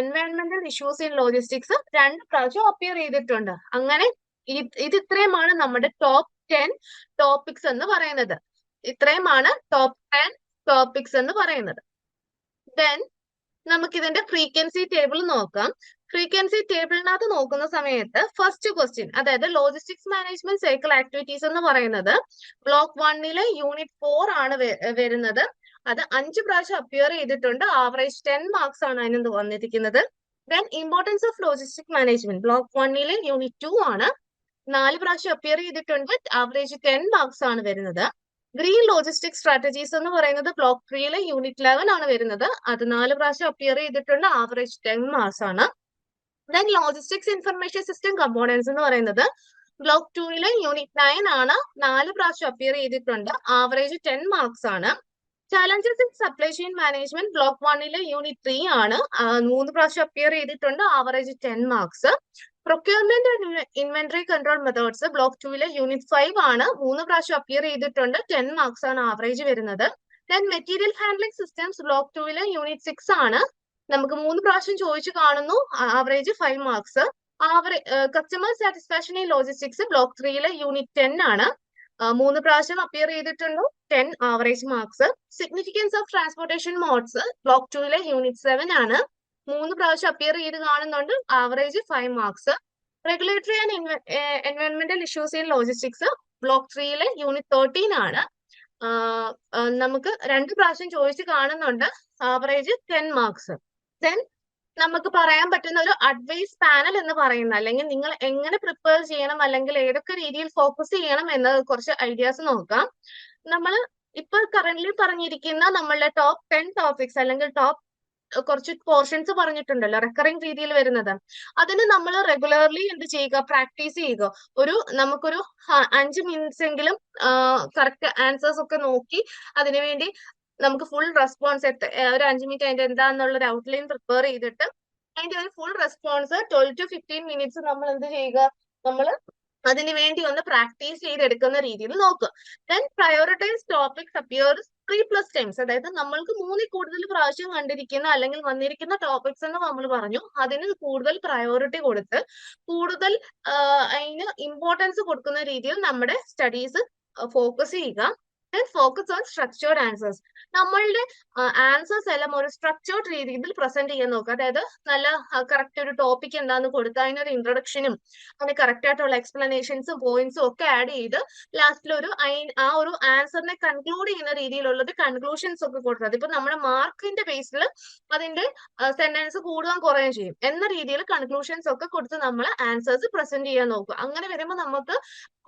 S1: എൻവയോൺമെന്റൽ ഇഷ്യൂസ് ഇൻ ലോജിസ്റ്റിക്സ് രണ്ട് പ്രാവശ്യം അപ്പിയർ ചെയ്തിട്ടുണ്ട്. അങ്ങനെ ഇത് ഇത്രയുമാണ് നമ്മുടെ ടോപ്പ് ടെൻ ടോപ്പിക്സ് എന്ന് പറയുന്നത്. ഇത്രയുമാണ് ടോപ്പ് ടെൻ ടോപ്പിക്സ് എന്ന് പറയുന്നത്. ദെൻ നമുക്ക് ഇതിന്റെ ഫ്രീക്വൻസി ടേബിൾ നോക്കാം ഫ്രീക്വൻസി ടേബിളിനകത്ത് നോക്കുന്ന സമയത്ത് ഫസ്റ്റ് ക്വസ്റ്റ്യൻ അതായത് ലോജിസ്റ്റിക്സ് മാനേജ്മെന്റ് സൈക്കിൾ ആക്ടിവിറ്റീസ് എന്ന് പറയുന്നത് ബ്ലോക്ക് വണ്ണിലെ യൂണിറ്റ് ഫോർ ആണ് വരുന്നത്. അത് അഞ്ച് പ്രാവശ്യം അപ്പിയർ ചെയ്തിട്ടുണ്ട്. ആവറേജ് ടെൻ മാർക്സ് ആണ് അതിന് വന്നിരിക്കുന്നത്. Then importance of logistic management block വണ്ണിലെ യൂണിറ്റ് ടു ആണ്. നാല് പ്രാവശ്യം അപ്പിയർ ചെയ്തിട്ടുണ്ട്. ആവറേജ് ടെൻ മാർക്സ് ആണ് വരുന്നത്. ഗ്രീൻ ലോജിസ്റ്റിക് സ്ട്രാറ്റജീസ് എന്ന് പറയുന്നത് ബ്ലോക്ക് ത്രീയിലെ യൂണിറ്റ് ലെവൻ ആണ് വരുന്നത്. അത് നാല് പ്രാവശ്യം അപ്പിയർ ചെയ്തിട്ടുണ്ട്. ആവറേജ് ടെൻ മാർക്സ് ആണ്. Then logistics information system components എന്ന് പറയുന്നത് ബ്ലോക്ക് ടൂയിലെ യൂണിറ്റ് നയൻ ആണ്. നാല് പ്രാവശ്യം അപ്പിയർ ചെയ്തിട്ടുണ്ട്. ആവറേജ് ടെൻ മാർക്സ് ആണ്. Challenges in supply chain management block വണ്ണിലെ യൂണിറ്റ് ത്രീ ആണ്. മൂന്ന് പ്രാവശ്യം അപ്പിയർ ചെയ്തിട്ടുണ്ട്. Average ten marks procurement inventory control methods block ടൂവിലെ unit five ആണ് മൂന്ന് പ്രാവശ്യം അപ്പിയർ ചെയ്തിട്ടുണ്ട്. ടെൻ മാർക്സ് ആണ് ആവറേജ് വരുന്നത്. Then material handling systems block ടൂവിലെ unit six ആണ്. നമുക്ക് മൂന്ന് പ്രാവശ്യം ചോദിച്ചു കാണുന്നു. Average five marks customer satisfaction in logistics block ത്രീയിലെ unit ten ആണ്. മൂന്ന് പ്രാവശ്യം അപ്പിയർ ചെയ്തിട്ടുണ്ട്. Ten average marks significance of transportation modes block ടൂവിലെ unit seven ആണ്. മൂന്ന് പ്രാവശ്യം അപ്പിയർ ചെയ്ത് കാണുന്നുണ്ട്. Average five marks regulatory and എൻവയോൺമെന്റൽ issues in logistics block ത്രീയിലെ യൂണിറ്റ് തേർട്ടീൻ ആണ്. നമുക്ക് രണ്ട് പ്രാവശ്യം ചോദിച്ച് കാണുന്നുണ്ട്. ആവറേജ് ടെൻ മാർക്സ് ദെൻ നമുക്ക് പറയാൻ പറ്റുന്ന ഒരു അഡ്വൈസ് പാനൽ എന്ന് പറയുന്ന അല്ലെങ്കിൽ നിങ്ങൾ എങ്ങനെ പ്രിപ്പയർ ചെയ്യണം അല്ലെങ്കിൽ ഏതൊക്കെ രീതിയിൽ ഫോക്കസ് ചെയ്യണം എന്ന കുറച്ച് ഐഡിയാസ് നോക്കാം. നമ്മൾ ഇപ്പോൾ കറന്റ് പറഞ്ഞിരിക്കുന്ന നമ്മളുടെ ടോപ്പ് ടെൻ ടോപ്പിക്സ് അല്ലെങ്കിൽ ടോപ്പ് കുറച്ച് പോർഷൻസ് പറഞ്ഞിട്ടുണ്ടല്ലോ റെക്കറിംഗ് രീതിയിൽ വരുന്നത്. അതിന് നമ്മൾ റെഗുലർലി എന്ത് ചെയ്യുക? പ്രാക്ടീസ് ചെയ്യുക. ഒരു നമുക്കൊരു അഞ്ച് മിനിറ്റ്സ് എങ്കിലും കറക്റ്റ് ആൻസേഴ്സ് ഒക്കെ നോക്കി അതിനുവേണ്ടി നമുക്ക് ഫുൾ റെസ്പോൺസ് എത്ത ഒരു അഞ്ച് മിനിറ്റ് അതിന്റെ എന്താന്നുള്ള ഒരു ഔട്ട്ലൈൻ പ്രിപ്പയർ ചെയ്തിട്ട് അതിന്റെ ഒരു full response twelve to fifteen minutes നമ്മൾ എന്ത് ചെയ്യുക? നമ്മൾ അതിനു വേണ്ടി ഒന്ന് പ്രാക്ടീസ് ചെയ്തെടുക്കുന്ന രീതിയിൽ നോക്കുക. Then prioritise topics appears three plus times അതായത് നമ്മൾക്ക് മൂന്നിൽ കൂടുതൽ പ്രാവശ്യം കണ്ടിരിക്കുന്ന അല്ലെങ്കിൽ വന്നിരിക്കുന്ന ടോപ്പിക്സ് എന്ന് നമ്മൾ പറഞ്ഞു. അതിന് കൂടുതൽ പ്രയോറിറ്റി കൊടുത്ത് കൂടുതൽ അതിന് ഇമ്പോർട്ടൻസ് കൊടുക്കുന്ന രീതിയിൽ നമ്മുടെ സ്റ്റഡീസ് ഫോക്കസ് ചെയ്യുക. ഫോക്കസ് ഓൺ സ്ട്രക്ചേർഡ് ആൻസേഴ്സ് നമ്മളുടെ ആൻസേഴ്സ് എല്ലാം ഒരു സ്ട്രക്ചേർഡ് രീതിയിൽ പ്രസന്റ് ചെയ്യാൻ നോക്കുക. അതായത് നല്ല കറക്റ്റ് ഒരു ടോപ്പിക് എന്താന്ന് കൊടുത്ത് അതിനൊരു ഇൻട്രൊഡക്ഷനും അതിന് കറക്റ്റ് ആയിട്ടുള്ള എക്സ്പ്ലനേഷൻസും പോയിന്റ്സും ഒക്കെ ആഡ് ചെയ്ത് ലാസ്റ്റിൽ ഒരു ആ ഒരു ആൻസറിനെ കൺക്ലൂഡ് ചെയ്യുന്ന രീതിയിലുള്ളത് കൺക്ലൂഷൻസ് ഒക്കെ കൊടുത്തത് ഇപ്പൊ നമ്മുടെ മാർക്കിന്റെ ബേസിൽ അതിന്റെ സെന്റൻസ് കൂടുകയും കുറയുകയും ചെയ്യും. എന്ന രീതിയിൽ കൺക്ലൂഷൻസ് ഒക്കെ കൊടുത്ത് നമ്മൾ ആൻസേഴ്സ് പ്രസന്റ് ചെയ്യാൻ നോക്കുക. അങ്ങനെ വരുമ്പോൾ നമുക്ക്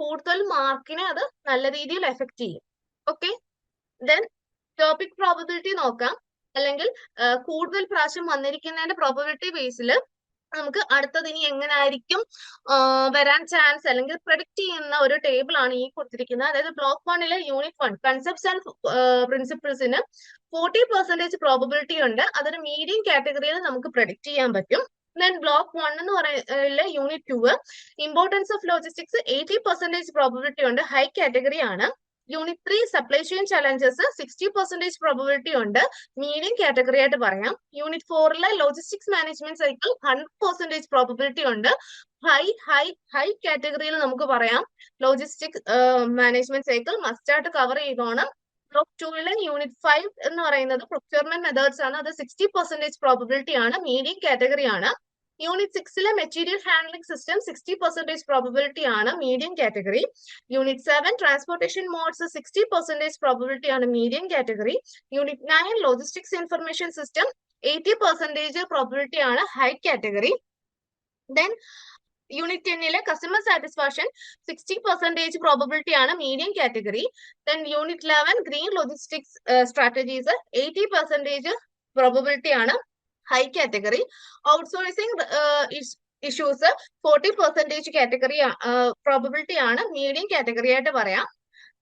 S1: കൂടുതൽ മാർക്കിനെ അത് നല്ല രീതിയിൽ എഫക്ട് ചെയ്യും. ഓക്കെ ദെൻ ടോപ്പിക് പ്രോബബിലിറ്റി നോക്കാം. അല്ലെങ്കിൽ കൂടുതൽ പ്രാവശ്യം വന്നിരിക്കുന്നതിന്റെ പ്രോബബിലിറ്റി ബേസിൽ നമുക്ക് അടുത്തത് ഇനി എങ്ങനെ ആയിരിക്കും വരാൻ ചാൻസ് അല്ലെങ്കിൽ പ്രഡിക്റ്റ് ചെയ്യുന്ന ഒരു ടേബിൾ ആണ് ഈ കൊടുത്തിരിക്കുന്നത്. അതായത് ബ്ലോക്ക് വണ്ണിലെ യൂണിറ്റ് വൺ കൺസെപ്റ്റ്സ് ആൻഡ് പ്രിൻസിപ്പിൾസിന് ഫോർട്ടി പെർസെന്റേജ് പ്രോബബിലിറ്റി ഉണ്ട്. അതൊരു മീഡിയം കാറ്റഗറിയിൽ നമുക്ക് പ്രഡിക്റ്റ് ചെയ്യാൻ പറ്റും. ദെൻ ബ്ലോക്ക് വൺ എന്ന് പറയുന്ന unit two importance of logistics eighty percentage probability ഉണ്ട്. ഹൈ കാറ്റഗറി ആണ്. Unit three supply chain challenges sixty percentage probability ഉണ്ട്. മീഡിയം കാറ്റഗറി ആയിട്ട് പറയാം. Unit ഫോറിലെ logistics management cycle hundred percentage probability ഉണ്ട്. ഹൈ ഹൈ ഹൈ കാറ്റഗറിയിൽ നമുക്ക് പറയാം. ലോജിസ്റ്റിക്സ് മാനേജ്മെന്റ് സൈക്കിൾ മസ്റ്റായിട്ട് കവർ ചെയ്തോണം. ബ്ലോക്ക് ടൂവിലെ യൂണിറ്റ് ഫൈവ് എന്ന് പറയുന്നത് പ്രൊക്യൂർമെന്റ് മെത്തേഡ്സ് ആണ്. അത് സിക്സ്റ്റി പെർസെന്റേജ് പ്രോബിലിറ്റി ആണ്. മീഡിയം കാറ്റഗറി ആണ്. Unit സിക്സിലെ material handling system sixty percentage probability ആണ് medium category unit seven transportation modes sixty percentage probability ആണ് medium category unit nine logistics information system eighty percentage probability ആണ് high category then unit ടെന്നിലെ customer satisfaction sixty percentage probability ആണ് medium category then unit eleven green logistics strategies eighty percentage probability ആണ് high category outsourcing issues forty percentage category probability ആണ് medium category ആയിട്ട് പറയാം.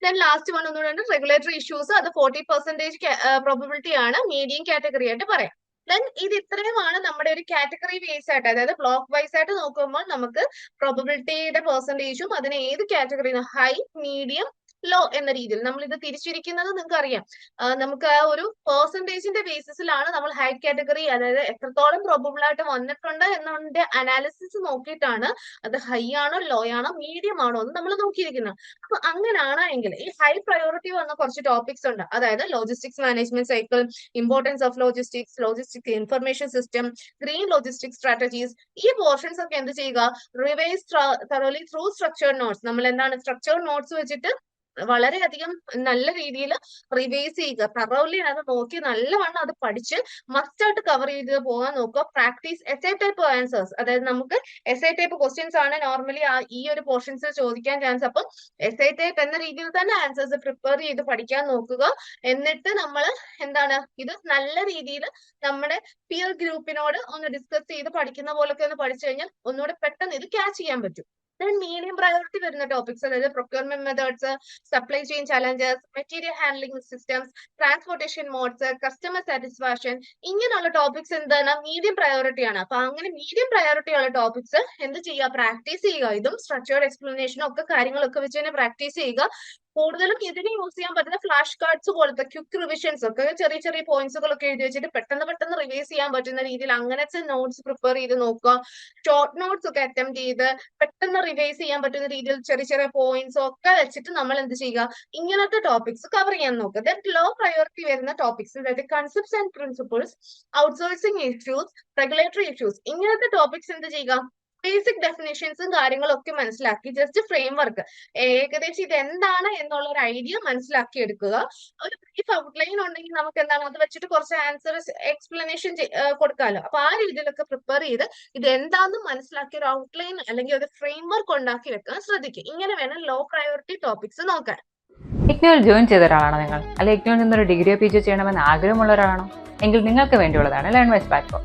S1: Then last one ഒന്നുകൂടെ regulatory issues അത് forty percentage probability ആണ് medium category ആയിട്ട് പറയാം. Then ഇത് ഇത്രയുമാണ് നമ്മുടെ ഒരു കാറ്റഗറി വൈസ് ആയിട്ട് അതായത് ബ്ലോക്ക് വൈസ് ആയിട്ട് നോക്കുമ്പോൾ നമുക്ക് പ്രോബിലിറ്റിയുടെ പെർസെന്റേജും അതിന് ഏത് കാറ്റഗറി ഹൈ മീഡിയം ലോ എന്ന രീതിയിൽ. നമ്മൾ ഇത് തിരിച്ചിരിക്കുന്നത് നിങ്ങൾക്ക് അറിയാം നമുക്ക് ആ ഒരു പെർസെന്റേജിന്റെ ബേസിസിലാണ് നമ്മൾ ഹൈ കാറ്റഗറി അതായത് എത്രത്തോളം പ്രോബബിൾ ആയിട്ട് വന്നിട്ടുണ്ട് എന്നതിന്റെ അനാലിസിസ് നോക്കിയിട്ടാണ് അത് ഹൈ ആണോ ലോ ആണോ മീഡിയം ആണോ എന്ന് നമ്മൾ നോക്കിയിരിക്കുന്നത്. അപ്പൊ അങ്ങനെയാണെങ്കിൽ ഈ ഹൈ പ്രയോറിറ്റി വന്ന കുറച്ച് ടോപ്പിക്സ് ഉണ്ട്. അതായത് logistics management cycle importance of logistics logistic information system green logistic strategies ഈ പോർഷൻസ് ഒക്കെ എന്ത് ചെയ്യുക? Revise thoroughly through structured notes നമ്മൾ എന്താണ് സ്ട്രക്ചേർഡ് നോട്ട്സ് വെച്ചിട്ട് വളരെയധികം നല്ല രീതിയിൽ റിവൈസ് ചെയ്യുക. തറോലി അത് നോക്കി നല്ലവണ്ണം അത് പഠിച്ച് മസ്റ്റ് ആയിട്ട് കവർ ചെയ്ത് പോകാൻ നോക്കുക. Practice S I type answers അതായത് നമുക്ക് എസ് ഐ ടൈപ്പ് ക്വസ്റ്റ്യൻസ് ആണ് നോർമലി ഈ ഒരു പോർഷൻസ് ചോദിക്കാൻ ചാൻസ് അപ്പം എസ് ഐ ടൈപ്പ് എന്ന രീതിയിൽ തന്നെ ആൻസേഴ്സ് പ്രിപ്പയർ ചെയ്ത് പഠിക്കാൻ നോക്കുക. എന്നിട്ട് നമ്മൾ എന്താണ് ഇത് നല്ല രീതിയിൽ നമ്മുടെ പിയർ ഗ്രൂപ്പിനോട് ഒന്ന് ഡിസ്കസ് ചെയ്ത് പഠിക്കുന്ന പോലൊക്കെ ഒന്ന് പഠിച്ചു കഴിഞ്ഞാൽ ഒന്നുകൂടെ പെട്ടെന്ന് ഇത് ക്യാച്ച് ചെയ്യാൻ പറ്റും. മീഡിയം പ്രയോറിറ്റി വരുന്ന ടോപ്പിക്സ് അതായത് procurement methods supply chain challenges material handling systems transportation modes customer satisfaction ഇങ്ങനെയുള്ള ടോപ്പിക്സ് എന്താണ്? മീഡിയം പ്രയോറിറ്റി ആണ്. അപ്പൊ അങ്ങനെ മീഡിയം പ്രയോറിറ്റി ഉള്ള ടോപ്പിക്സ് എന്ത് ചെയ്യുക? പ്രാക്ടീസ് ചെയ്യുക. ഇതും സ്ട്രക്ചേർഡ് എക്സ്പ്ലനേഷനും ഒക്കെ കാര്യങ്ങളൊക്കെ വെച്ച് തന്നെ പ്രാക്ടീസ് ചെയ്യുക. കൂടുതലും ഇതിന് യൂസ് ചെയ്യാൻ പറ്റുന്ന ഫ്ലാഷ് കാർഡ്സ് പോലത്തെ ക്വിക്ക് റിവിഷൻസ് ഒക്കെ ചെറിയ ചെറിയ പോയിന്റ്സുകളൊക്കെ എഴുതി വെച്ചിട്ട് പെട്ടെന്ന് പെട്ടെന്ന് റിവൈസ് ചെയ്യാൻ പറ്റുന്ന രീതിയിൽ അങ്ങനത്തെ നോട്ട്സ് പ്രിപ്പയർ ചെയ്ത് നോക്കുക. ഷോർട്ട് നോട്ട്സ് ഒക്കെ അറ്റംപ്റ്റ് ചെയ്ത് പെട്ടെന്ന് റിവൈസ് ചെയ്യാൻ പറ്റുന്ന രീതിയിൽ ചെറിയ ചെറിയ പോയിന്റ്സ് ഒക്കെ വെച്ചിട്ട് നമ്മൾ എന്ത് ചെയ്യുക? ഇങ്ങനത്തെ ടോപ്പിക്സ് കവർ ചെയ്യാൻ നോക്കുക. ദെൻ ലോ പ്രയോറിറ്റി വരുന്ന ടോപ്പിക്സ് അതായത് concepts and principles outsourcing issues regulatory issues ഇങ്ങനത്തെ ടോപ്പിക്സ് എന്ത് ചെയ്യുക? ബേസിക് ഡെഫിനേഷൻസും കാര്യങ്ങളും ഒക്കെ മനസ്സിലാക്കി. ജസ്റ്റ് ഫ്രെയിം വർക്ക് ഏകദേശം ഇത് എന്താണ് എന്നുള്ള ഒരു ഐഡിയ മനസ്സിലാക്കി എടുക്കുക ഒരു ബ്രീഫ് ഔട്ട്ലൈൻ ഉണ്ടെങ്കിൽ നമുക്ക് എന്താണ് അത് വെച്ചിട്ട് കുറച്ച് ആൻസർ എക്സ്പ്ലനേഷൻ കൊടുക്കാമല്ലോ അപ്പൊ ആ രീതിയിലൊക്കെ പ്രിപ്പയർ ചെയ്ത് ഇത് എന്താണെന്ന് മനസ്സിലാക്കി ഒരു ഔട്ട്ലൈൻ അല്ലെങ്കിൽ ഒരു ഫ്രെയിം വർക്ക് ഉണ്ടാക്കി വെക്കാൻ ശ്രദ്ധിക്കുക. ഇങ്ങനെ വേണം ലോ പ്രയോറിറ്റി ടോപ്പിക്സ് നോക്കാൻ.
S3: ഇഗ്നോയിൽ ജോയിൻ ചെയ്ത ഒരാളാണോ നിങ്ങൾ? അല്ലെങ്കിൽ ഇഗ്നോയിൽ നിന്നൊരു ഡിഗ്രിയോ പി ജി ചെയ്യണമെന്ന് ആഗ്രഹമുള്ള ഒരാളാണോ? എങ്കിൽ നിങ്ങൾക്ക് വേണ്ടിയുള്ളതാണ് ലേൺവൈസ് പ്ലാറ്റ്ഫോം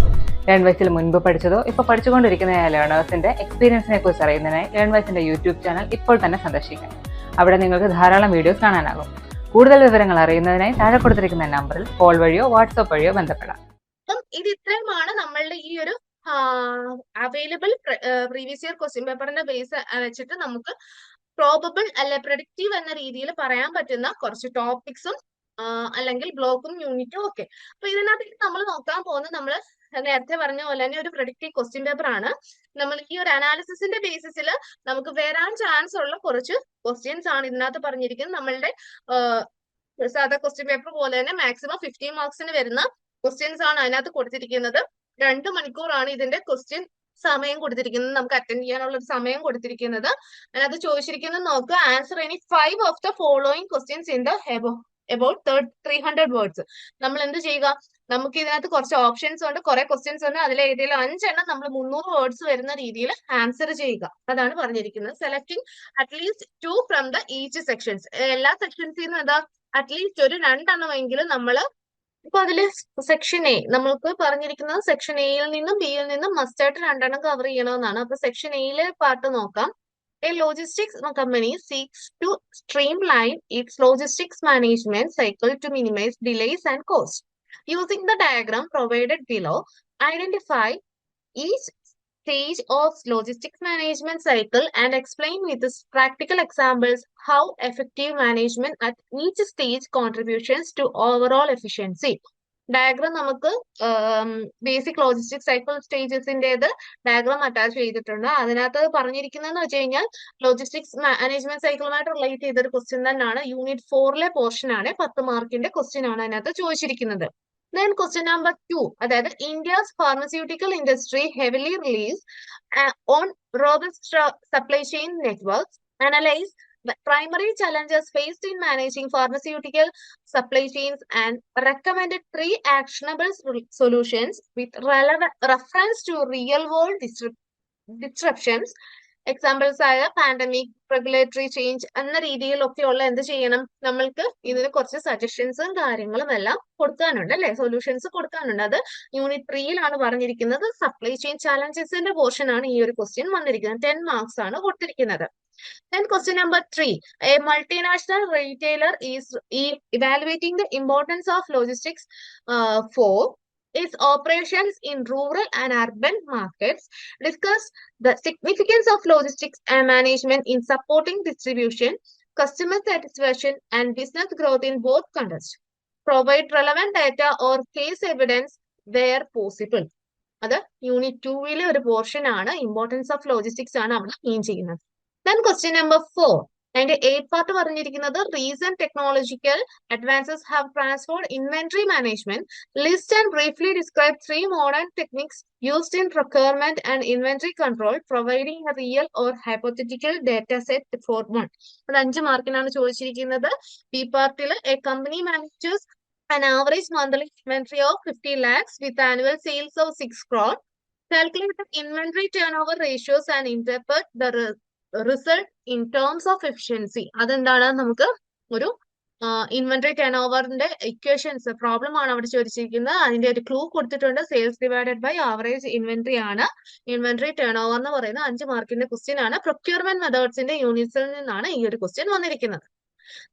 S3: ലേൺവൈസിൽ മുൻപ് പഠിച്ചതോ ഇപ്പോൾ പഠിച്ചുകൊണ്ടിരിക്കുന്ന ലേണേഴ്സിന്റെ എക്സ്പീരിയൻസിനെ കുറിച്ച് അറിയുന്നതിനായി ലേൺവൈസിന്റെ യൂട്യൂബ് ചാനൽ ഇപ്പോൾ തന്നെ സന്ദർശിക്കാം. അവിടെ നിങ്ങൾക്ക് ധാരാളം വീഡിയോസ് കാണാനാകും. കൂടുതൽ വിവരങ്ങൾ അറിയുന്നതിനായി താഴെ കൊടുത്തിരിക്കുന്ന നമ്പറിൽ കോൾ വഴിയോ വാട്സ്ആപ്പ് വഴിയോ ബന്ധപ്പെടാം.
S1: അപ്പം ഇത് ഇത്രയുമാണ് നമ്മളുടെ ഈ ഒരു അവൈലബിൾ പ്രീവിയസ് ഇയർ ക്വസ്റ്റ്യൻ പേപ്പറിന്റെ ബേസ് വെച്ചിട്ട് നമുക്ക് പ്രോബബിൾ അല്ലെ പ്രഡിക്റ്റീവ് എന്ന രീതിയിൽ പറയാൻ പറ്റുന്ന കുറച്ച് ടോപ്പിക്സും അല്ലെങ്കിൽ ബ്ലോക്കും യൂണിറ്റും ഒക്കെ. അപ്പൊ ഇതിനകത്തേക്ക് നമ്മൾ നോക്കാൻ പോകുന്നത് നമ്മൾ നേരത്തെ പറഞ്ഞ പോലെ തന്നെ ഒരു പ്രൊഡക്റ്റീവ് ക്വസ്റ്റ്യൻ പേപ്പർ ആണ്. നമ്മൾ ഈ ഒരു അനാലിസിസിന്റെ ബേസിസിൽ നമുക്ക് വരാൻ ചാൻസ് ഉള്ള കുറച്ച് ക്വസ്റ്റ്യൻസ് ആണ് ഇതിനകത്ത് പറഞ്ഞിരിക്കുന്നത്. നമ്മളുടെ സാധാ ക്വസ്റ്റ്യൻ പേപ്പർ പോലെ തന്നെ മാക്സിമം ഫിഫ്റ്റീൻ മാർക്സിന് വരുന്ന ക്വസ്റ്റ്യൻസ് ആണ് അതിനകത്ത് കൊടുത്തിരിക്കുന്നത്. രണ്ട് മണിക്കൂറാണ് ഇതിന്റെ ക്വസ്റ്റ്യൻ സമയം കൊടുത്തിരിക്കുന്നത്. നമുക്ക് അറ്റൻഡ് ചെയ്യാനുള്ള ഒരു സമയം കൊടുത്തിരിക്കുന്നത്. അതിനകത്ത് ചോദിച്ചിരിക്കുന്നത് നോക്കുക answer any five of the following questions in the above about third three hundred words നമ്മൾ എന്ത് ചെയ്യുക? നമുക്ക് ഇതിനകത്ത് കുറച്ച് ഓപ്ഷൻസ് ഉണ്ട്. കുറെ ക്വസ്റ്റ്യൻസ് ഉണ്ട്. അതിൽ ഏതെങ്കിലും അഞ്ചെണ്ണം നമ്മൾ മുന്നൂറ് വേർഡ്സ് വരുന്ന രീതിയിൽ ആൻസർ ചെയ്യുക. അതാണ് പറഞ്ഞിരിക്കുന്നത്. Selecting at least two from the each sections എല്ലാ സെക്ഷൻസിൽ നിന്നും എന്താ? അറ്റ്ലീസ്റ്റ് ഒരു രണ്ടെണ്ണമെങ്കിലും നമ്മൾ ഇപ്പൊ അതിൽ സെക്ഷൻ എ നമ്മൾക്ക് പറഞ്ഞിരിക്കുന്നത് സെക്ഷൻ എയിൽ നിന്നും ബിയിൽ നിന്നും മസ്റ്റായിട്ട് രണ്ടെണ്ണം കവർ ചെയ്യണമെന്നാണ്. അപ്പൊ സെക്ഷൻ എയിലെ പാർട്ട് നോക്കാം. A logistics company seeks to streamline its logistics management cycle to minimise delays and costs. Using the diagram provided below, identify each stage of logistics management cycle and explain with practical examples how effective management at each stage contributions to overall efficiency. Diagram നമുക്ക് basic logistic cycle സ്റ്റേജസിന്റേത് diagram attach ചെയ്തിട്ടുണ്ട്. അതിനകത്ത് പറഞ്ഞിരിക്കുന്നതെന്ന് വെച്ച് കഴിഞ്ഞാൽ logistics management സൈക്കിളുമായിട്ട് relate ചെയ്ത ഒരു ക്വസ്റ്റ്യൻ തന്നെയാണ്. യൂണിറ്റ് ഫോറിലെ പോർഷൻ ആണ് പത്ത് മാർക്കിന്റെ ക്വസ്റ്റ്യൻ ആണ് അതിനകത്ത് ചോദിച്ചിരിക്കുന്നത്. ദെൻ ക്വസ്റ്റ്യൻ നമ്പർ ടു അതായത് India's pharmaceutical industry heavily relies on robust supply chain network the primary challenges faced in managing pharmaceutical supply chains and recommended three actionable solutions with relevant reference to real world examples ആയ pandemic regulatory change എന്ന രീതിയിലൊക്കെയുള്ള എന്ത് ചെയ്യണം? നമ്മൾക്ക് ഇതിന് കുറച്ച് സജഷൻസും കാര്യങ്ങളും എല്ലാം കൊടുക്കാനുണ്ട് അല്ലെ? സൊല്യൂഷൻസ് കൊടുക്കാനുണ്ട്. അത് യൂണിറ്റ് ത്രീയിലാണ് പറഞ്ഞിരിക്കുന്നത്. സപ്ലൈ ചെയിൻ ചാലഞ്ചസിന്റെ പോർഷൻ ആണ് ഈ ഒരു ക്വസ്റ്റ്യൻ വന്നിരിക്കുന്നത്. ടെൻ മാർക്സ് ആണ് കൊടുത്തിരിക്കുന്നത്. Then question number three, a multinational retailer is evaluating the importance of logistics uh, for its operations in rural and urban markets, discuss the significance of logistics and management in supporting distribution, customer satisfaction, and business growth in both contexts. Provide relevant data or case evidence where possible. അത് unit ടൂവിലെ ഒരു portion ആണ് importance of logistics ആണ് അവിടെ mean ചെയ്യുന്നത് then question number four അതിന്റെ A part പറഞ്ഞിരിക്കുന്നത് reason technological advances have transformed inventory management list and briefly describe three modern techniques used in procurement and inventory control providing real or hypothetical data set for one അത് അഞ്ച് മാർക്കിനാണ് ചോദിച്ചിരിക്കുന്നത്. B പാർട്ടിൽ a company managers an average monthly inventory of 50 lakhs with annual sales of 6 crore. Calculate the inventory turnover ratios and interpret the re- in in of efficiency. അതെന്താണ്? നമുക്ക് ഒരു inventory turn ഓവറിന്റെ equations problem ആണ് അവിടെ ചോദിച്ചിരിക്കുന്നത്. അതിന്റെ ഒരു clue കൊടുത്തിട്ടുണ്ട്. Sales divided by average inventory ആണ്. ഇൻവെന്ററി ടേൺ ഓവർ എന്ന് പറയുന്ന അഞ്ച് മാർക്കിന്റെ ക്വസ്റ്റ്യൻ ആണ്. പ്രൊക്യൂർമെന്റ് മെത്തേഡ്സിന്റെ യൂണിറ്റ്സിൽ നിന്നാണ് ഈ ഒരു ക്വസ്റ്റ്യൻ വന്നിരിക്കുന്നത്.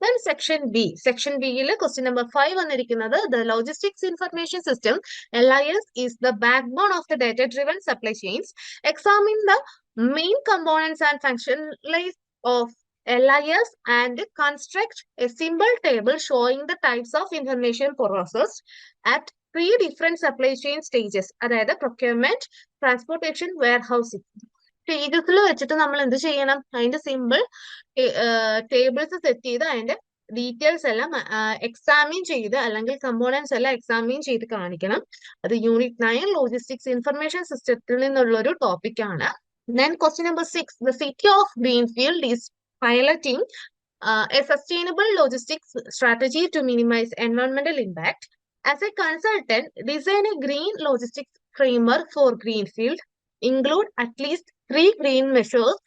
S1: Then section B. Section B യിൽ question number ലോജിസ്റ്റിക്സ് വന്നിരിക്കുന്നത്. The logistics information system LIS is the backbone of the data-driven supply chains examine the main components and functionalities of LIS and construct a simple table showing the types of information processed at three different supply chain stages. അതായത് procurement, transportation, warehousing. സ്റ്റേജസിൽ വെച്ചിട്ട് നമ്മൾ എന്ത് ചെയ്യണം അതിന്റെ simple tables set ചെയ്ത് അതിന്റെ details എല്ലാം എക്സാമിൻ ചെയ്ത് അല്ലെങ്കിൽ കമ്പോണൻസ് എല്ലാം എക്സാമിൻ ചെയ്ത് കാണിക്കണം അത് യൂണിറ്റ് നയൻ ലോജിസ്റ്റിക്സ് ഇൻഫർമേഷൻ സിസ്റ്റത്തിൽ നിന്നുള്ള ഒരു ടോപ്പിക് ആണ് Then question number six the city of Greenfield is piloting uh, a sustainable logistics strategy to minimize environmental impact. As a consultant, design a green logistics framework for Greenfield. Include at least three green measures,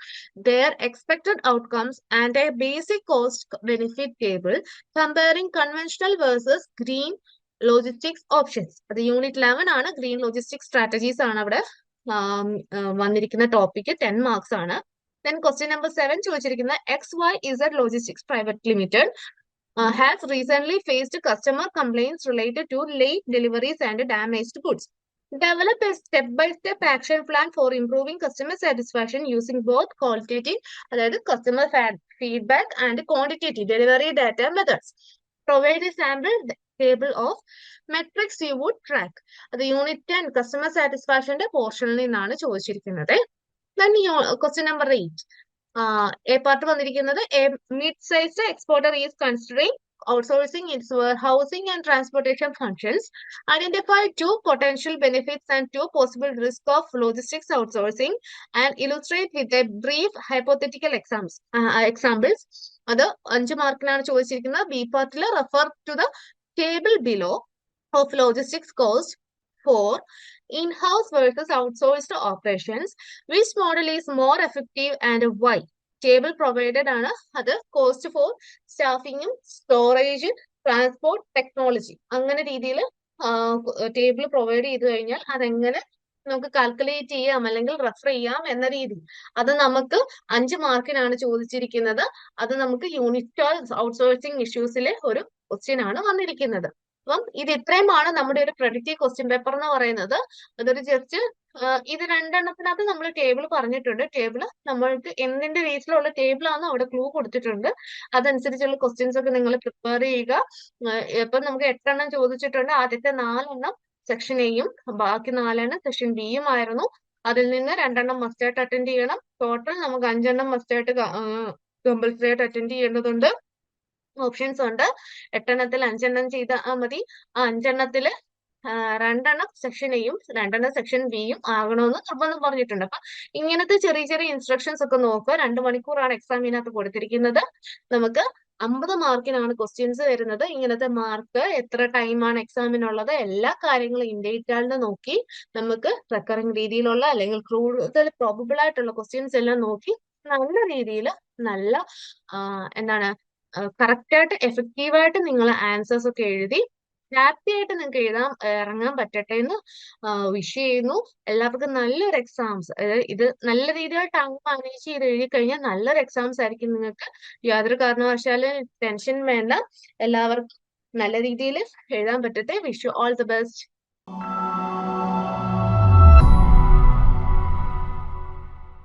S1: their expected outcomes, and a basic cost benefit table comparing conventional versus green logistics options. അത് unit eleven ആണ് green logistics strategies ആണ് അവിടെ ആം, ആ, വന്നിരിക്കുന്ന topic ten marks ആണ്. Then question number seven ചോദിച്ചിരിക്കുന്ന X Y Z logistics private limited has recent faced customer complaints related to late deliveries and damaged goods step by step action plan for improving customer satisfaction using both qualitative അതായത് customer feedback and quantitative delivery data methods provide a sample table of metrics you would track അത് unit ten customer സാറ്റിസ്ഫാക്ഷന്റെ പോർഷനിൽ നിന്നാണ് ചോദിച്ചിരിക്കുന്നത് then question number eight A part വന്നിരിക്കുന്നത് a mid sized exporter is considering outsourcing its warehousing and transportation functions identify two potential benefits and two possible risks of logistics outsourcing and illustrate with a brief hypothetical exams uh, examples അത് അഞ്ച് മാർക്കിലാണ് ചോദിച്ചിരിക്കുന്നത് B പാർട്ടിൽ refer to the table below of logistics cost for in-house versus outsourced operations which model is more effective and why? Provided ആണ് അത് cost for സ്റ്റാഫിങ്ങും storage transport technology അങ്ങനെ രീതിയിൽ ടേബിൾ പ്രൊവൈഡ് ചെയ്ത് കഴിഞ്ഞാൽ അതെങ്ങനെ നമുക്ക് കാൽക്കുലേറ്റ് ചെയ്യാം അല്ലെങ്കിൽ റെഫർ ചെയ്യാം എന്ന രീതി അത് നമുക്ക് അഞ്ച് മാർക്കിനാണ് ചോദിച്ചിരിക്കുന്നത്. അത് നമുക്ക് യൂണിറ്റ് ഔട്ട്സോഴ്സിംഗ് ഇഷ്യൂസിലെ ഒരു ക്വസ്റ്റ്യൻ ആണ് വന്നിരിക്കുന്നത്. അപ്പം ഇത് ഇത്രയുമാണ് നമ്മുടെ ഒരു പ്രൊഡക്റ്റീവ് ക്വസ്റ്റ്യൻ പേപ്പർ എന്ന് പറയുന്നത്. അതൊരു ജസ്റ്റ് ഇത് രണ്ടെണ്ണത്തിനകത്ത് നമ്മൾ ടേബിൾ പറഞ്ഞിട്ടുണ്ട്. ടേബിൾ നമ്മൾക്ക് എന്തിന്റെ ബേസിലുള്ള ആണെന്ന് അവിടെ ക്ലൂ കൊടുത്തിട്ടുണ്ട്. അതനുസരിച്ചുള്ള ക്വസ്റ്റ്യൻസ് ഒക്കെ നിങ്ങൾ പ്രിപ്പയർ ചെയ്യുക. ഇപ്പൊ നമുക്ക് എട്ടെണ്ണം ചോദിച്ചിട്ടുണ്ട്. ആദ്യത്തെ നാലെണ്ണം സെക്ഷൻ എയും ബാക്കി നാലെണ്ണം സെക്ഷൻ ബിയും ആയിരുന്നു. അതിൽ നിന്ന് രണ്ടെണ്ണം മസ്റ്റായിട്ട് അറ്റൻഡ് ചെയ്യണം. ടോട്ടൽ നമുക്ക് അഞ്ചെണ്ണം മസ്റ്റായിട്ട് കമ്പൽസറി ആയിട്ട് അറ്റൻഡ് ചെയ്യേണ്ടതുണ്ട്. ഓപ്ഷൻസ് ഉണ്ട്. എട്ടെണ്ണത്തിൽ അഞ്ചെണ്ണം ചെയ്താൽ മതി. ആ അഞ്ചെണ്ണത്തിൽ രണ്ടെണ്ണം സെക്ഷൻ എയും രണ്ടെണ്ണം സെക്ഷൻ ബിയും ആകണമെന്ന് നിർബന്ധം പറഞ്ഞിട്ടുണ്ട്. അപ്പൊ ഇങ്ങനത്തെ ചെറിയ ചെറിയ ഇൻസ്ട്രക്ഷൻസ് ഒക്കെ നോക്കുക. രണ്ട് മണിക്കൂറാണ് എക്സാമിനകത്ത് കൊടുത്തിരിക്കുന്നത്. നമുക്ക് അമ്പത് മാർക്കിനാണ് ക്വസ്റ്റ്യൻസ് വരുന്നത്. ഇങ്ങനത്തെ മാർക്ക് എത്ര ടൈമാണ് എക്സാമിനുള്ളത് എല്ലാ കാര്യങ്ങളും ഇൻഡേറ്റാളിനെ നോക്കി നമുക്ക് റെക്കറിങ് രീതിയിലുള്ള അല്ലെങ്കിൽ കൂടുതൽ പ്രോബബിൾ ആയിട്ടുള്ള ക്വസ്റ്റ്യൻസ് എല്ലാം നോക്കി നല്ല രീതിയിൽ നല്ല എന്താണ് കറക്റ്റ് ആയിട്ട് എഫക്റ്റീവ് ആയിട്ട് നിങ്ങൾ ആൻസേഴ്സ് ഒക്കെ എഴുതി ഹാപ്പി ആയിട്ട് നിങ്ങൾക്ക് എഴുതാൻ ഇറങ്ങാൻ പറ്റട്ടെ എന്ന് വിഷ് ചെയ്യുന്നു. എല്ലാവർക്കും നല്ലൊരു എക്സാംസ് ഇത് നല്ല രീതിയിൽ ടൈം മാനേജ് ചെയ്ത് എഴുതി കഴിഞ്ഞാൽ നല്ലൊരു എക്സാംസ് ആയിരിക്കും നിങ്ങൾക്ക്. യാതൊരു കാരണവശാലും ടെൻഷൻ വേണ്ട. എല്ലാവർക്കും നല്ല രീതിയിൽ എഴുതാൻ പറ്റട്ടെ. Wish you all the best